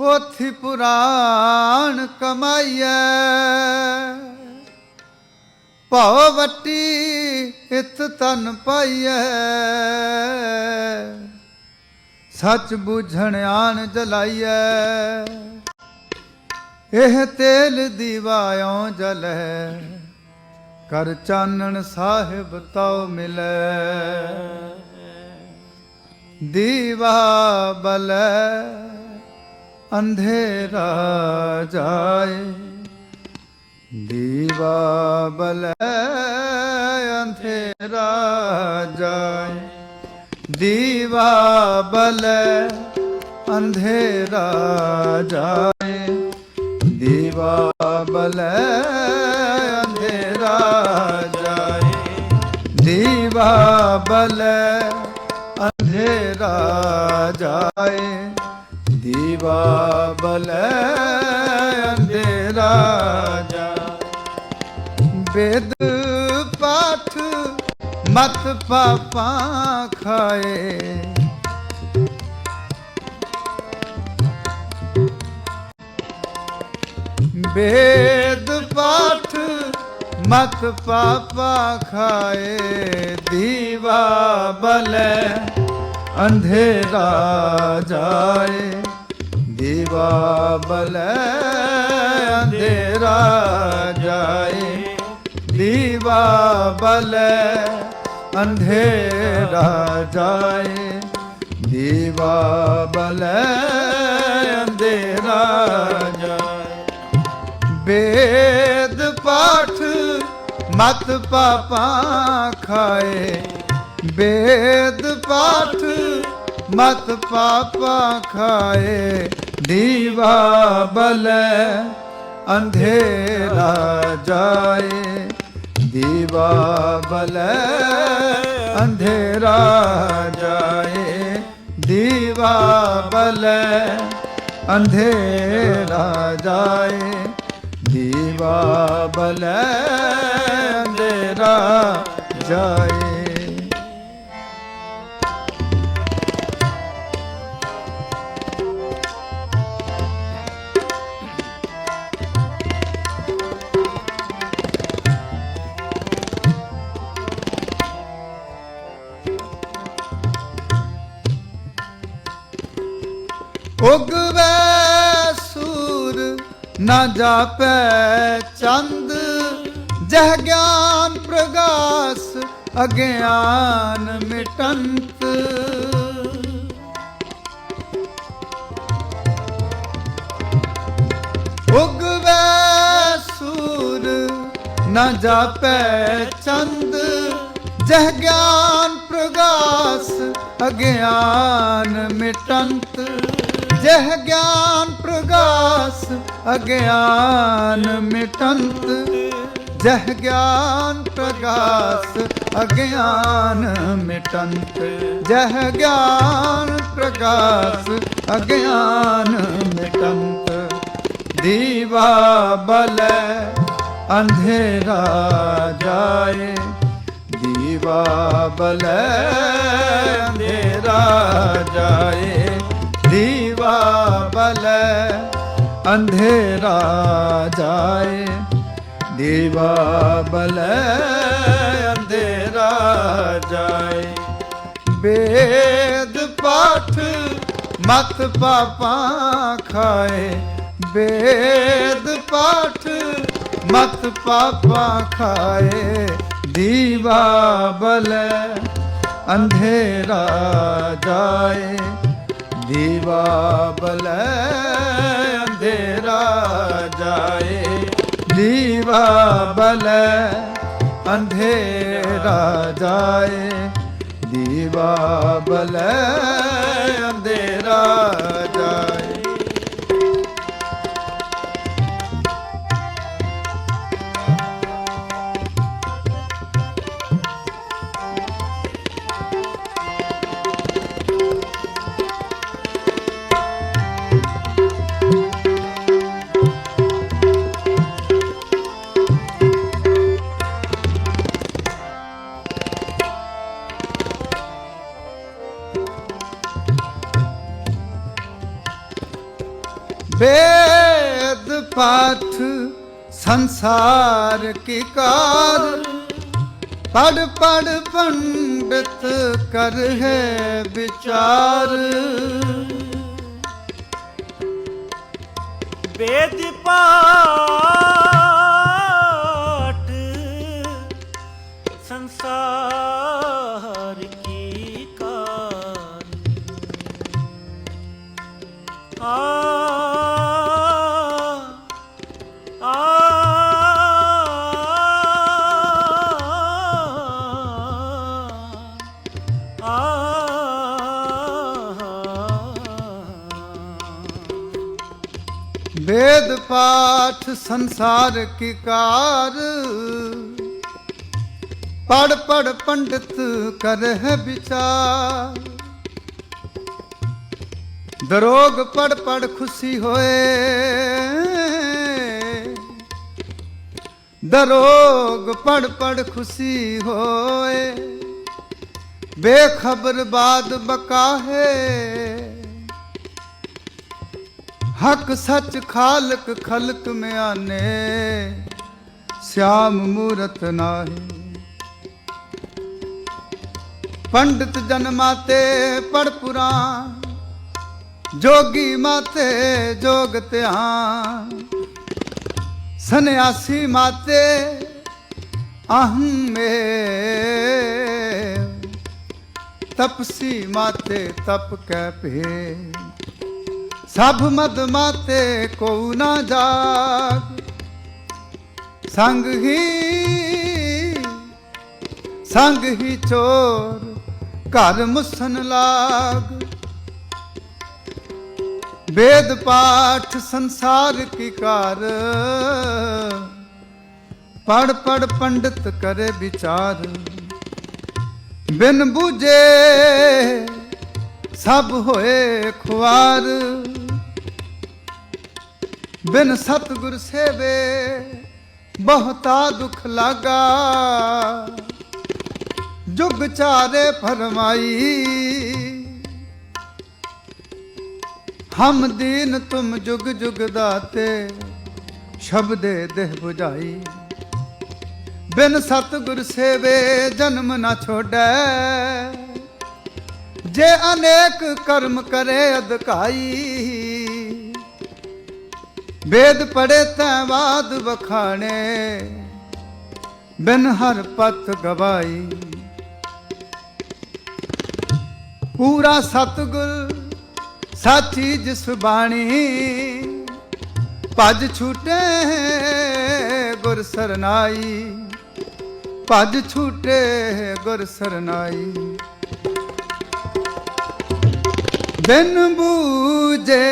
ਪੋਥੀ ਪੁਰਾਣ ਕਮਾਈਐ ਭਉ ਵੱਟੀ ਇਤ ਤਨ ਪਾਈਐ ਸੱਚ ਬੁਝਣ ਆਣ ਜਲਾਈਐ ਇਹ ਤੇਲ ਦੀਵਾਇਓ ਜਲੈ ਕਰ ਚਾਨਣ ਸਾਹਿਬ ਤਉ ਮਿਲੈ ਦੀਵਾ ਬਲੈ ਅੰਧੇਰਾ ਜਾਏ। ਦੀਵਾ ਬਲੈ, ਅੰਧੇਰਾ ਜਾਏ। ਦੀਵਾ ਬਲੈ, ਅੰਧੇਰਾ ਜਾਏ। ਦੀਵਾ ਬਲੈ, ਅੰਧੇਰਾ ਜਾਏ। ਦੀਵਾ ਬਲੈ, ਅੰਧੇਰਾ ਬਲੈ ਅੰਧੇਰਾ ਜਾਏ ਵੇਦ ਪਾਠ ਮਤ ਪਾਪਾ ਖਾਏ। ਵੇਦ ਪਾਠ ਮਤ ਪਾਪਾ ਖਾਏ। ਦੀਵਾ ਬਲੈ, ਅੰਧੇਰਾ ਜਾਏ। ਦੀਵਾ ਬਲੈ ਅੰਧੇਰਾ ਜਾਏ। ਦੀਵਾ ਬਲੈ ਅੰਧੇਰਾ ਜਾਏ। ਦੀਵਾ ਬਲੈ ਅੰਧੇਰਾ ਜਾਏ। ਵੇਦ ਪਾਠ ਮਤ ਪਾਪਾ ਖਾਏ। ਵੇਦ ਪਾਠ ਮਤ ਪਾਪਾ ਖਾਏ। ਦੀਵਾ ਬਲੈ ਅੰਧੇਰਾ ਜਾਏ। ਦੀਵਾ ਬਲੈ ਅੰਧੇਰਾ ਜਾਏ। ਦੀਵਾ ਬਲੈ ਅੰਧੇਰਾ ਜਾਏ। ਦੀਵਾ ਬਲੈ ਅੰਧੇਰਾ ਜਾਏ। ਉਗਵੇ ਸੂਰ ਨਾ ਜਾਪੈ ਚੰਦ, ਜਹ ਗਿਆਨ ਪ੍ਰਗਾਸ ਅਗਿਆਨ ਮਿਟੰਤ। ਉਗਵੇ ਸੂਰ ਨਾ ਜਾਪੈ ਚੰਦ, ਜਹ ਗਿਆਨ ਪ੍ਰਗਾਸ ਅਗਿਆਨ ਮਿਟੰਤ। ਜਹ ਗਿਆਨ ਪ੍ਰਗਾਸ ਅਗਿਆਨ ਮਿਟੰਤ। ਜਹ ਗਿਆਨ ਪ੍ਰਗਾਸ ਅਗਿਆਨ ਮਿਟੰਤ। ਜਹ ਗਿਆਨ ਪ੍ਰਗਾਸ ਅਗਿਆਨ ਮਿਟੰਤ। ਦੀਵਾ ਬਲੈ, ਅੰਧੇਰਾ ਜਾਏ। ਦੀਵਾ ਬਲੈ, ਅੰਧੇਰਾ ਜਾਏ। ਦੀਵਾ ਬਲੈ ਅੰਧੇਰਾ ਜਾਏ ਦੀਵਾ ਬਲੈ ਅੰਧੇਰਾ ਜਾਏ ਬੇਦ ਪਾਠ ਮਤ ਪਾਪਾ ਖਾਏ ਵੇਦ ਪਾਠ ਮਤ ਪਾਪਾ ਖਾਏ ਦੀਵਾ ਬਲੈ ਅੰਧੇਰਾ ਜਾਏ ਦੀਵਾ ਬਲੈ ਅੰਧੇਰਾ ਜਾਏ। ਦੀਵਾ ਬਲੈ ਅੰਧੇਰਾ ਜਾਏ। ਦੀਵਾ ਬਲੈ ਅੰਧੇਰਾ ਜਾਏ। वेद पाठ संसार की कार पढ़ पढ़ पंडित कर है विचार वेद पाठ ਸੰਸਾਰ ਕੀ ਕਾਰ? ਪੜ ਪੜ ਪੰਡਿਤ ਕਰਹਿ ਵਿਚਾਰ। ਦਰੋਗ ਪੜ ਪੜ ਖੁਸ਼ੀ ਹੋਏ। ਦਰੋਗ ਪੜ ਪੜ ਖੁਸ਼ੀ ਹੋਏ। ਬੇਖਬਰ ਬਾਦ ਬਕਾਹੇ। ਹਕ ਸੱਚ ਖਾਲਕ ਖਲਕ ਮਿਆਨੇ, ਸਿਆਮ ਮੂਰਤ ਨਾਹੀ। ਪੰਡਤ ਜਨ ਮਾਤੇ ਪੜ ਪੁਰਾਨ ਜੋਗੀ ਮਾਤੇ ਜੋਗ ਧਿਆਨ। ਸੰਿਆਸੀ ਮਾਤੇ ਅਹਮੇ ਤਪਸੀ ਮਾਤੇ ਤਪ ਕੈ ਭੇ ਸਭ ਮਦ ਮਾਤੇ ਕੋ ਨਾ ਜਾਗ। ਸੰਗ ਹੀ ਸੰਗ ਹੀ ਚੋਰ ਘਰ ਮੁਸਨ ਲਾਗ। ਵੇਦ ਪਾਠ ਸੰਸਾਰ ਕੀ ਕਾਰ ਪੜ ਪੜ ਪੰਡਿਤ ਕਰੇ ਵਿਚਾਰ। ਬਿਨ ਬੂਝੇ ਸਭ ਹੋਏ ਖੁਆਰ। ਬਿਨ ਸਤਗੁਰ ਸੇਵੇ ਬਹੁਤਾ ਦੁਖ ਲਾਗਾ। ਜੁਗ ਚਾਰੇ ਫਰਮਾਈ। ਹਮ ਦੀਨ ਤੁਮ ਜੁਗ ਜੁਗ ਦਾਤੇ, ਸ਼ਬਦੇ ਦੇਹ 부ਝਾਈ ਬਿਨ ਸਤਗੁਰ ਸੇਵੇ ਜਨਮ ਨਾ ਛੋੜੈ। ਜੇ ਅਨੇਕ ਕਰਮ ਕਰੇ ਅਦਕਾਈ ਵੇਦ ਪੜੇ ਤੈ ਬਾਦ ਵਖਾਣੇ, ਬਿਨ ਹਰ ਪਤ ਗਵਾਈ। ਪੂਰਾ ਸਤਗੁਰ, ਸਾਚੀ ਜਿਸ ਬਾਣੀ, ਭਜ ਛੂਟੇ ਗੁਰ ਸਰਨਾਈ। ਭਜ ਛੂਟੇ ਗੁਰ ਸਰਨਾਈ। ਬਿਨ ਬੂਝੇ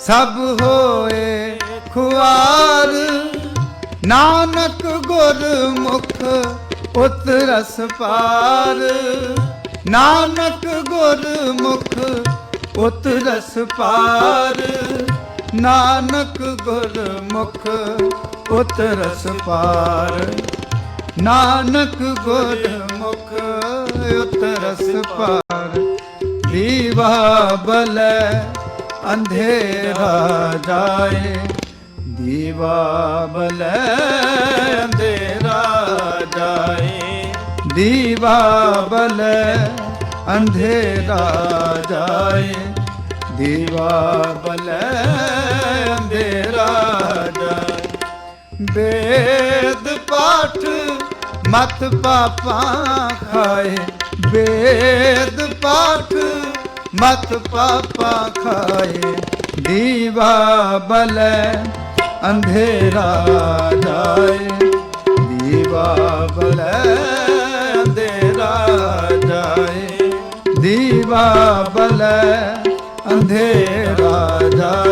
ਸਭ ਹੋਏ ਖੁਆਰ। ਨਾਨਕ ਗੁਰ ਮੁਖ ਉਤਰਸ ਪਾਰ। ਨਾਨਕ ਗੁਰਮੁਖ ਉਤਰਸ ਪਾਰ। ਨਾਨਕ ਗੁਰਮੁਖ ਉਤਰਸ ਪਾਰ। ਨਾਨਕ ਗੁਰਮੁਖ ਉਤਰਸ ਪਾਰ। ਦੀਵਾ ਬਲੈ, ਅੰਧੇਰਾ ਜਾਏ। ਦੀਵਾ ਬਲੈ ਅੰਧੇਰਾ ਜਾਏ ਦੀਵਾ ਬਲੈ ਅੰਧੇਰਾ ਜਾਏ ਦੀਵਾ ਬਲੈ ਅੰਧੇਰਾ ਜਾਏ ਵੇਦ ਪਾਠ ਮਤ ਪਾਪਾ ਖਾਏ। ਵੇਦ ਪਾਠ ਮਤ ਪਾਪਾ ਖਾਏ। ਦੀਵਾ ਬਲੈ ਅੰਧੇਰਾ ਜਾਏ। ਦੀਵਾ ਬਲੈ ਅੰਧੇਰਾ ਜਾਏ। ਦੀਵਾ ਬਲੈ ਅੰਧੇਰਾ ਜਾਏ।